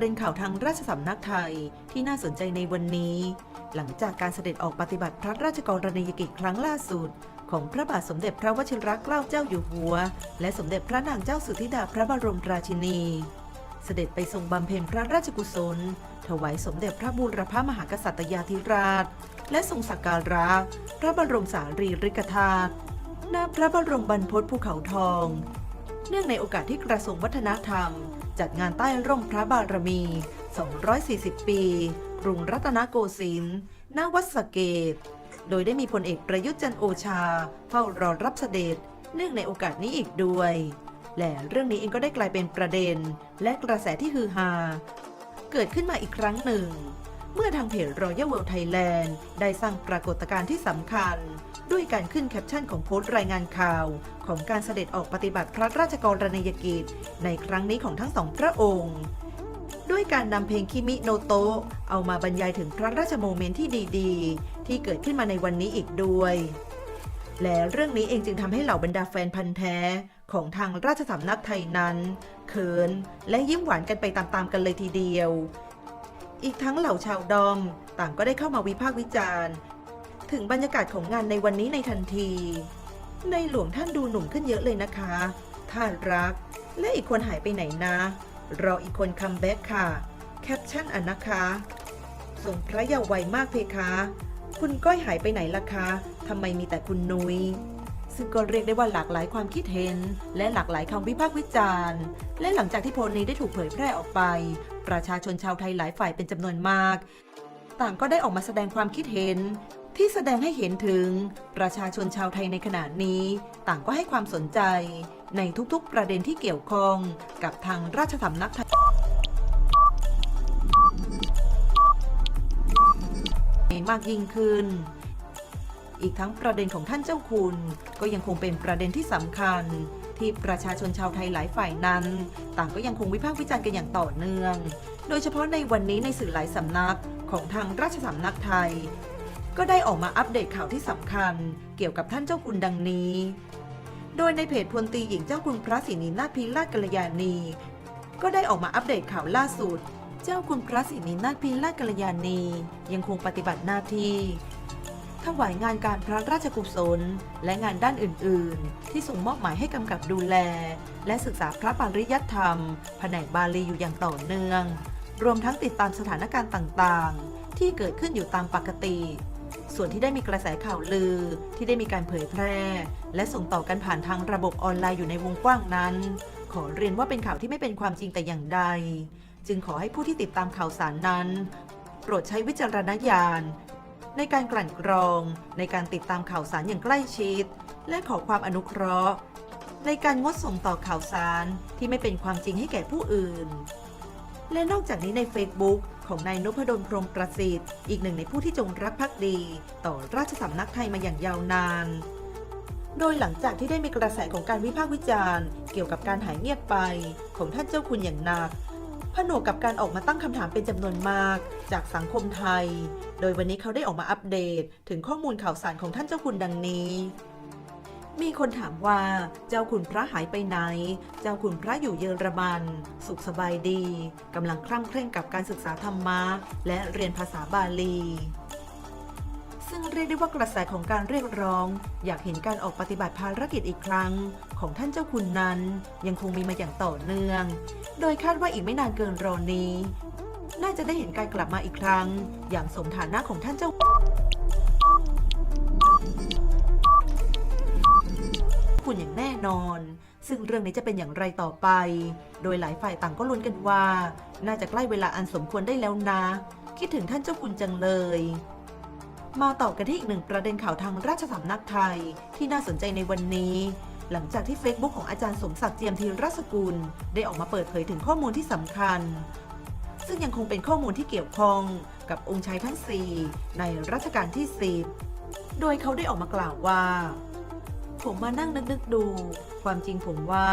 เด็นข่าวทางราชสำนักไทยที่น่าสนใจในวันนี้ หลังจากการเสด็จออกปฏิบัติพระราชกรณียกิจครั้งล่าสุด ของพระบาทสมเด็จพระวชิรเกล้าเจ้าอยู่หัว และสมเด็จพระนางเจ้าสุธิดาพระบรมราชินี เสด็จไปทรงบำเพ็ญพระราชกุศล ถวายสมเด็จพระบูรพมหากษัตริยาธิราช และทรงสักการะพระบรมสารีริกธาตุณพระบรมบรรพตภูเขาทอง เนื่องในโอกาสที่กระทรวงวัฒนธรรม จัดงานใต้ร่มพระบารมี 240 ปี กรุงรัตนโกสินทร์ณวัดสเกต โดยได้มีพลเอกประยุทธ์จันโอชา เฝ้ารอรับเสด็จ เนื่องในโอกาสนี้อีกด้วย และเรื่องนี้เองก็ได้กลายเป็นประเด็น และกระแสที่ฮือฮา เกิดขึ้นมาอีกครั้งหนึ่ง เมื่อทางเพจ Royal World Thailand ได้สร้างปรากฏการณ์ที่สำคัญ ด้วยการขึ้นแคปชั่นของโพสต์รายงานข่าว ของการเสด็จออกปฏิบัติพระราชกรณียกิจ ในครั้งนี้ของทั้งสองพระองค์ด้วยการนำเพลงคิมิโนโตะเอามาบรรยายถึงพระราชโมเมนต์ที่ดีๆ ที่เกิดขึ้นมาในวันนี้อีกด้วย และเรื่องนี้เองจึงทำให้เหล่าบรรดาแฟนพันธ์แท้ของทางราชสำนักไทยนั้น เขินและยิ้มหวานกันไปตามๆกันเลยทีเดียว อีกทั้งเหล่าชาวดอม ต่างก็ได้เข้ามาวิพากษ์วิจารณ์ ถึงบรรยากาศของงานในวันนี้ในทันที ในหลวงท่านดูหนุ่มขึ้นเยอะเลยนะคะท่านรัก และอีกคนหายไปไหนนะ รออีกคนคัมแบ็กค่ะ แคปชั่นอันนะคะทรงพระเยาว์วัยมากเพคะ คุณก้อยหายไปไหนล่ะคะทำไมมีแต่คุณนุย้ย ซึ่งก็เรียกได้ว่าหลากหลายความคิดเห็น และหลากหลายคำวิพากษ์วิจารณ์ และหลังจากที่โพสต์นี้ได้ถูกเผยแพร่ออกไป ประชาชนชาวไทยหลายฝ่ายเป็นจำนวนมาก ต่างก็ได้ออกมาแสดงความคิดเห็น ที่แสดงให้เห็นถึง ประชาชนชาวไทยในขณะนี้ ต่างก็ให้ความสนใจ ในทุกๆประเด็นที่เกี่ยวข้อง กับทางราชสำนักไทยมากยิ่งขึ้น อีกทั้งประเด็นของท่านเจ้าคุณ ก็ยังคงเป็นประเด็นที่สำคัญ ที่ประชาชนชาวไทยหลายฝ่ายนั้น ต่างก็ยังคงวิพากษ์วิจารณ์กันอย่างต่อเนื่อง โดยเฉพาะในวันนี้ในสื่อหลายสำนักของทางราชสำนักไทย ก็ได้ออกมาอัปเดตข่าวที่สำคัญ เกี่ยวกับท่านเจ้าคุณดังนี้ โดยในเพจพลตีหญิงเจ้าคุณพระศรีนินาถพิราชกัลยาณี ก็ได้ออกมาอัปเดตข่าวล่าสุด เจ้าคุณพระศรีนินาถพิราชกัลยาณี ยังคงปฏิบัติหน้าที่ ถวายงานการพระราชกุศล และงานด้านอื่น ๆ ที่ส่งมอบหมายให้กำกับดูแล และศึกษาพระปริยัติธรรม แผนกบาลีอยู่อย่างต่อเนื่อง รวมทั้งติดตามสถานการณ์ต่าง ๆ ที่เกิดขึ้นอยู่ตามปกติ ส่วนที่ได้มีกระแสข่าวลือที่ได้มีการเผยแพร่ และส่งต่อกันผ่านทางระบบออนไลน์อยู่ในวงกว้างนั้น ขอเรียนว่าเป็นข่าวที่ไม่เป็นความจริงแต่อย่างใด จึงขอให้ผู้ที่ติดตามข่าวสารนั้นโปรดใช้วิจารณญาณ ในการกลั่นกรอง ในการติดตามข่าวสารอย่างใกล้ชิด และขอความอนุเคราะห์ ในการงดส่งต่อข่าวสารที่ไม่เป็นความจริงให้แก่ผู้อื่น และนอกจากนี้ใน Facebook ของนายนพดลพรมประสิทธิ์ อีกหนึ่งในผู้ที่จงรักภักดี ต่อราชสำนักไทยมาอย่างยาวนานโดยหลังจากที่ได้มีกระแสของการวิพากษ์วิจารณ์ เกี่ยวกับการหายเงียบไปของท่านเจ้าคุณอย่างหนัก ผนวกกับการออกมาตั้งคำถามเป็นจำนวนมาก จากสังคมไทย โดยวันนี้เขาได้ออกมาอัปเดต ถึงข้อมูลข่าวสารของท่านเจ้าคุณดังนี้ มีคนถามว่า เจ้าคุณพระหายไปไหน เจ้าคุณพระอยู่เยอรมัน สุขสบายดีกำลังคลั่งเคร่งกับการศึกษาธรรมะและเรียนภาษาบาลี ซึ่งเรียกได้ว่ากระแสของการเรียกร้อง อยากเห็นการออกปฏิบัติภารกิจอีกครั้ง ของท่านเจ้าคุณนั้น ยังคงมีมาอย่างต่อเนื่อง โดยคาดว่าอีกไม่นานเกินรอนี้ น่าจะได้เห็นการกลับมาอีกครั้ง อย่างสมฐานะของท่านเจ้าคุณอย่างแน่นอน ซึ่งเรื่องนี้จะเป็นอย่างไรต่อไป โดยหลายฝ่ายต่างก็ลุ้นกันว่า น่าจะใกล้เวลาอันสมควรได้แล้วนะ คิดถึงท่านเจ้าคุณจังเลย มาต่อกันที่อีกหนึ่งประเด็นข่าวทางราชสำนักไทย ที่น่าสนใจในวันนี้ หลังจากที่ Facebook ของอาจารย์สมศักดิ์เจียมธีรสกุล ได้ออกมาเปิดเผยถึงข้อมูลที่สำคัญ ซึ่งยังคงเป็นข้อมูลที่เกี่ยวข้องกับองค์ชายทั้ง 4 ในรัชกาลที่ 10 โดยเขาได้ออกมากล่าวว่า ผมมานั่งนึกๆดู ความจริงผมว่า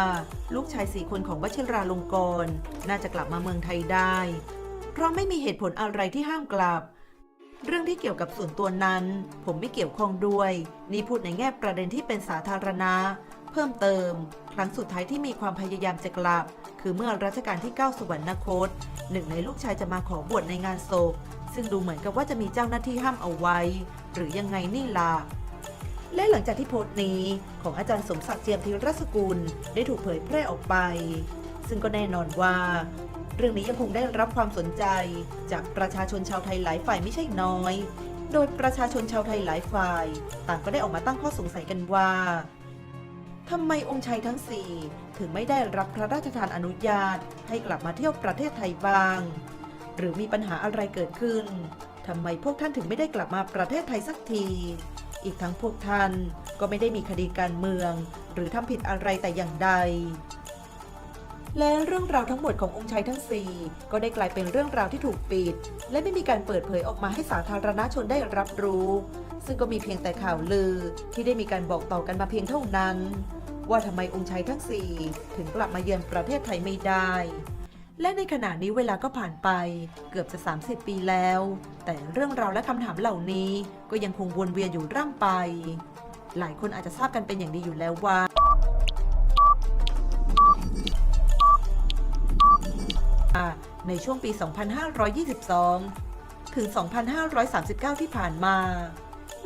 ลูกชายสี่คนของวชิราลงกรณ์น่าจะกลับมาเมืองไทยได้ เพราะไม่มีเหตุผลอะไรที่ห้ามกลับ เรื่องที่เกี่ยวกับส่วนตัวนั้น ผมไม่เกี่ยวข้องด้วย นี่พูดในแง่ประเด็นที่เป็นสาธารณะ เพิ่มเติม ครั้งสุดท้ายที่มีความพยายามจะกลับ คือเมื่อรัชกาลที่ 9 สวรรคต หนึ่งในลูกชายจะมาขอบวชในงานศพ ซึ่งดูเหมือนกับว่าจะมีเจ้าหน้าที่ห้ามเอาไว้ หรือยังไงนี่ล่ะและหลังจากที่โพสต์นี้ของอาจารย์สมศักดิ์เจียมธีรสกุลได้ถูกเผยแพร่ออกไป ซึ่งก็แน่นอนว่า เรื่องนี้ยังคงได้รับความสนใจ จากประชาชนชาวไทยหลายฝ่ายไม่ใช่น้อย โดยประชาชนชาวไทยหลายฝ่าย ต่างก็ได้ออกมาตั้งข้อสงสัยกันว่าทำไมองค์ชัยทั้งสี่ถึงไม่ได้รับพระราชทานอนุญาต ให้กลับมาเที่ยวประเทศไทยบ้าง หรือมีปัญหาอะไรเกิดขึ้นทำไมพวกท่านถึงไม่ได้กลับมาประเทศไทยสักที อีกทั้งพวกท่านก็ไม่ได้มีคดีการเมือง หรือทำผิดอะไรแต่อย่างใด และเรื่องราวทั้งหมดขององค์ชัยทั้ง 4 ก็ได้กลายเป็นเรื่องราวที่ถูกปิด และไม่มีการเปิดเผยออกมาให้สาธารณชนได้รับรู้ ซึ่งก็มีเพียงแต่ข่าวลือที่ได้มีการบอกต่อกันมาเพียงเท่านั้น ว่าทำไมองค์ชัยทั้ง 4 ถึงกลับมาเยือนประเทศไทยไม่ได้ และในขณะนี้เวลาก็ผ่านไปเกือบจะ 30 ปีแล้ว แต่เรื่องราวและคำถามเหล่านี้ก็ยังคงวนเวียนอยู่ร่ำไป หลายคนอาจจะทราบกันเป็นอย่างดีอยู่แล้วว่า ในช่วงปี 2522 ถึง 2539 ที่ผ่านมา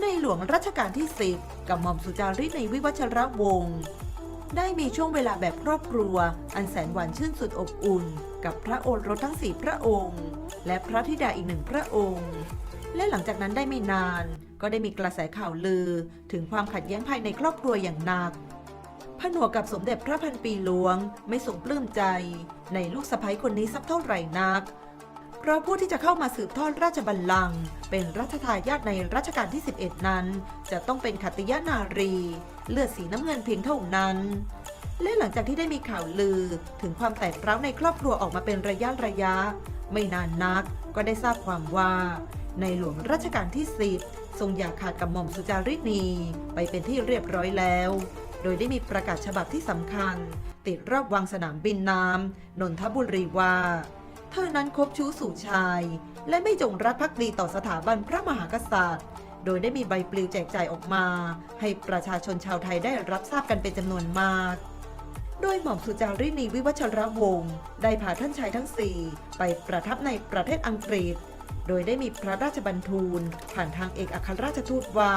ในหลวงรัชกาลที่ 10 กับหม่อมสุจารีในวิวัชรวงศ์ได้มีช่วงเวลาแบบครอบครัว อันแสนหวานชื่นสุดอบอุ่น กับพระโอรสทั้งสี่พระองค์ และพระธิดาอีกหนึ่งพระองค์ และหลังจากนั้นได้ไม่นาน ก็ได้มีกระแสข่าวลือ ถึงความขัดแย้งภายในครอบครัวอย่างหนัก ผนวกกับสมเด็จพระพันปีหลวง ไม่ทรงปลื้มใจ ในลูกสะใภ้คนนี้สักเท่าไหร่นัก เพราะผู้ที่จะเข้ามาสืบทอดราชบัลลังก์เป็นรัชทายาทในรัชกาลที่ 11 นั้น จะต้องเป็นขัตยานารี เลือดสีน้ำเงินเพียงเท่านั้น และหลังจากที่ได้มีข่าวลือถึงความแตกร้าวในครอบครัวออกมาเป็นระยะระยะ ไม่นานนักก็ได้ทราบความว่าในหลวงรัชกาลที่ 10 ทรงอย่าขาดกับหม่อมสุจารินีไปเป็นที่เรียบร้อยแล้ว โดยได้มีประกาศฉบับที่สำคัญ ติดรอบวังสนามบินน้ำนนทบุรีว่า เธอนั้นคบชู้สู่ชาย และไม่จงรักภักดีต่อสถาบันพระมหากษัตริย์ โดยได้มีใบปลิวแจกจ่ายออกมา ให้ประชาชนชาวไทยได้รับทราบกันเป็นจำนวนมากโดยหม่อมสุจารีนีวิวัชรวงศ์ได้พาท่านชายทั้งสี่ไปประทับในประเทศอังกฤษ โดยได้มีพระราชบัญทูล ผ่านทางเอกอัครราชทูตว่า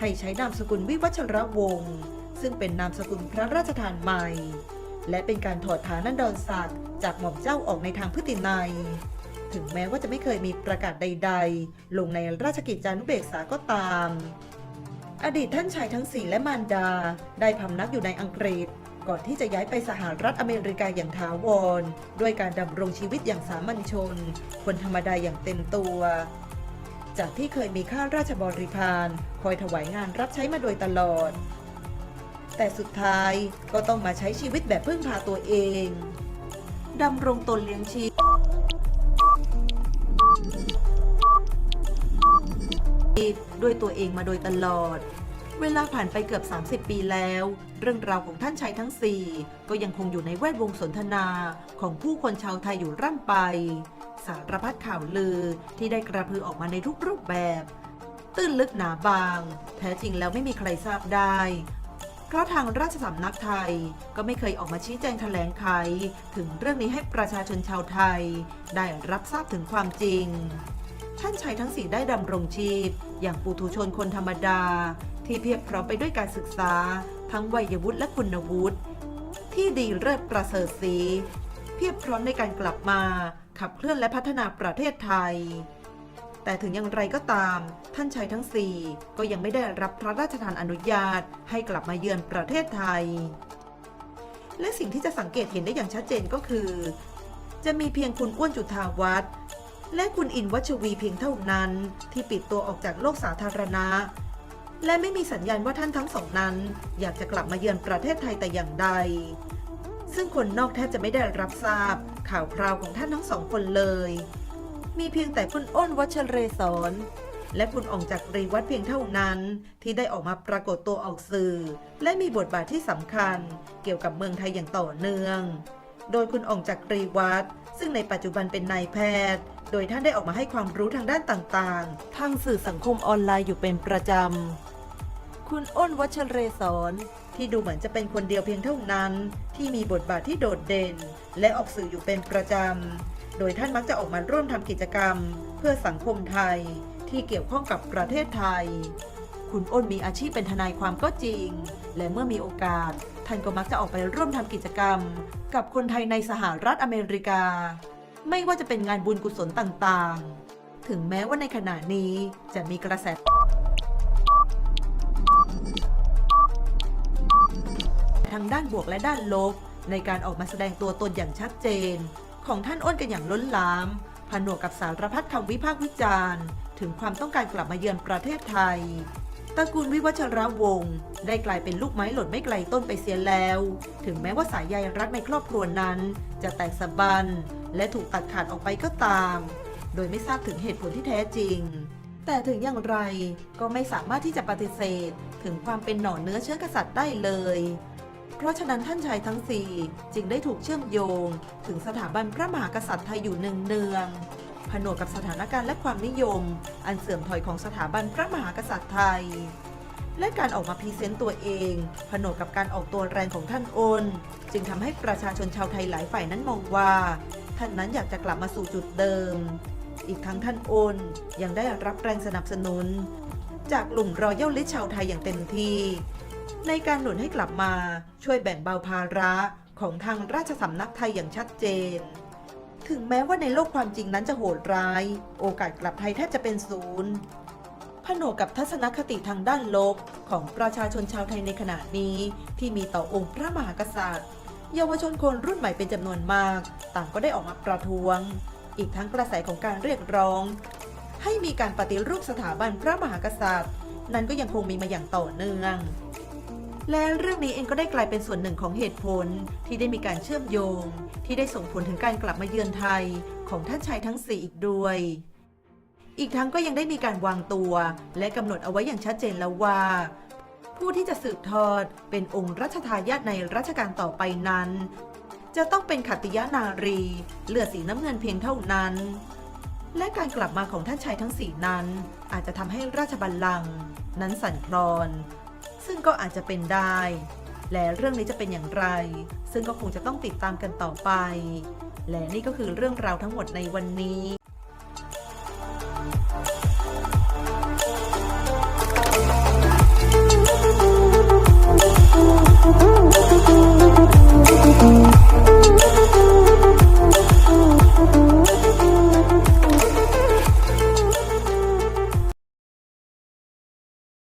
ให้ใช้นามสกุลวิวัชรวงศ์ ซึ่งเป็นนามสกุลพระราชทานใหม่ และเป็นการถอดฐานันดรศักดิ์จากหม่อมเจ้าออกในทางพฤตินัย ถึงแม้ว่าจะไม่เคยมีประกาศใด ๆ ลงในราชกิจจานุเบกษาก็ตาม อดีตท่านชายทั้งสี่และมารดา ได้พำนักอยู่ในอังกฤษ ก่อนที่จะย้ายไปสหรัฐอเมริกาอย่างถาวร ด้วยการดำรงชีวิตอย่างสามัญชน คนธรรมดาอย่างเต็มตัวจากที่เคยมีข้าราชบริพารคอยถวายงานรับใช้มาโดยตลอด แต่สุดท้ายก็ต้องมาใช้ชีวิตแบบพึ่งพาตัวเองดำรงตนเลี้ยงชีพด้วยตัวเองมาโดยตลอด เวลาผ่านไปเกือบ 30 ปีแล้ว เรื่องราวของท่านชายทั้ง 4 ก็ยังคงอยู่ในแวดวงสนทนาของผู้คนชาวไทยอยู่ร่ำไป สารพัดข่าวลือที่ได้กระพือออกมาในทุกรูปแบบ ตื้นลึกหนาบาง แท้จริงแล้วไม่มีใครทราบได้ เพราะทางราชสำนักไทยก็ไม่เคยออกมาชี้แจงแถลงไขถึงเรื่องนี้ให้ประชาชนชาวไทย ได้รับทราบถึงความจริง ท่านชายทั้งสี่ได้ดำรงชีพ อย่างปุถุชนคนธรรมดา ที่เพียบพร้อมไปด้วยการศึกษา ทั้งวัยวุฒิและคุณวุฒิที่ดีเลิศประเสริฐสีเพียบพร้อมในการกลับมา ขับเคลื่อนและพัฒนาประเทศไทย แต่ถึงอย่างไรก็ตาม ท่านชายทั้งสี่ก็ยังไม่ได้รับพระราชทานอนุญาตให้กลับมาเยือนประเทศไทย และสิ่งที่จะสังเกตเห็นได้อย่างชัดเจนก็คือ จะมีเพียงคุณอ้วนจุธาวัฒน์และคุณอินวัชวีเพียงเท่านั้น ที่ปิดตัวออกจากโลกสาธารณะ และไม่มีสัญญาณว่าท่านทั้งสองนั้น อยากจะกลับมาเยือนประเทศไทยแต่อย่างใด ซึ่งคนนอกแทบจะไม่ได้รับทราบข่าวคราวของท่านทั้งสองคนเลย มีเพียงแต่คุณอ้นวัชเรศรและคุณอองจากรีวัดเพียงเท่านั้น ที่ได้ออกมาปรากฏตัวออกสื่อ และมีบทบาทที่สำคัญ เกี่ยวกับเมืองไทยอย่างต่อเนื่อง โดยคุณอองจากรีวัดซึ่งในปัจจุบันเป็นนายแพทย์ โดยท่านได้ออกมาให้ความรู้ทางด้านต่างๆ ทางสื่อสังคมออนไลน์อยู่เป็นประจำ คุณอ้นวัชเรศรที่ดูเหมือนจะเป็นคนเดียวเพียงเท่านั้น ที่มีบทบาทที่โดดเด่น และออกสื่ออยู่เป็นประจำ โดยท่านมักจะออกมาร่วมทำกิจกรรม เพื่อสังคมไทยที่เกี่ยวข้องกับประเทศไทย คุณอ้นมีอาชีพเป็นทนายความก็จริง และเมื่อมีโอกาส ท่านก็มักจะออกไปร่วมทำกิจกรรม กับคนไทยในสหรัฐอเมริกา ไม่ว่าจะเป็นงานบุญกุศลต่างๆ ถึงแม้ว่าในขณะนี้จะมีกระแสทั้งด้านบวกและด้านลบในการออกมาแสดงตัวตนอย่างชัดเจน ของท่านอ้นกันอย่างล้นหลามผนวกกับสารพัดคำวิพากษ์วิจารณ์ ถึงความต้องการกลับมาเยือนประเทศไทยตระกูลวิวัชรวงศ์ได้กลายเป็นลูกไม้หล่นไม่ไกลต้นไปเสียแล้ว ถึงแม้ว่าสายใยรักในครอบครัวนั้น จะแตกสะบันและถูกตัดขาดออกไปก็ตาม โดยไม่ทราบถึงเหตุผลที่แท้จริง แต่ถึงอย่างไรก็ไม่สามารถที่จะปฏิเสธ ถึงความเป็นหน่อเนื้อเชื้อกษัตริย์ได้เลย เพราะฉะนั้นท่านชายทั้งสี่จึงได้ถูกเชื่อมโยง ถึงสถาบันพระมหากษัตริย์ไทยอยู่เนืองๆผนวกกับสถานการณ์และความนิยม อันเสื่อมถอยของสถาบันพระมหากษัตริย์ไทย และการออกมาพรีเซนต์ตัวเอง ผนวกกับการออกตัวแรงของท่านโอน จึงทำให้ประชาชนชาวไทยหลายฝ่ายนั้นมองว่า ท่านนั้นอยากจะกลับมาสู่จุดเดิม อีกทั้งท่านโอนยังได้รับแรงสนับสนุน จากกลุ่มรอยัลลิสชาวไทยอย่างเต็มที่ ในการหนุนให้กลับมาช่วยแบ่งเบาภาระของทางราชสำนักไทยอย่างชัดเจน ถึงแม้ว่าในโลกความจริงนั้นจะโหดร้าย โอกาสกลับไทยแทบจะเป็นศูนย์ผนวกกับทัศนคติทางด้านลบของประชาชนชาวไทยในขณะนี้ที่มีต่อองค์พระมหากษัตริย์ เยาวชนคนรุ่นใหม่เป็นจำนวนมาก ต่างก็ได้ออกมาประท้วง อีกทั้งกระแสของการเรียกร้อง ให้มีการปฏิรูปสถาบันพระมหากษัตริย์ นั้นก็ยังคงมีมาอย่างต่อเนื่อง และเรื่องนี้เองก็ได้กลายเป็นส่วนหนึ่งของเหตุผลที่ได้มีการเชื่อมโยง ที่ได้ส่งผลถึงการกลับมาเยือนไทยของท่านชายทั้งสี่อีกด้วย อีกทั้งก็ยังได้มีการวางตัว และกำหนดเอาไว้อย่างชัดเจนแล้วว่า ผู้ที่จะสืบทอดเป็นองค์รัชทายาทในรัชกาลต่อไปนั้น จะต้องเป็นขัตติยนารี เลือดสีน้ำเงินเพียงเท่านั้น และการกลับมาของท่านชายทั้งสี่นั้น อาจจะทำให้ราชบัลลังก์นั้นสั่นคลอน ซึ่งก็อาจจะเป็นได้ และเรื่องนี้จะเป็นอย่างไร ซึ่งก็คงจะต้องติดตามกันต่อไป และนี่ก็คือเรื่องราวทั้งหมดในวันนี้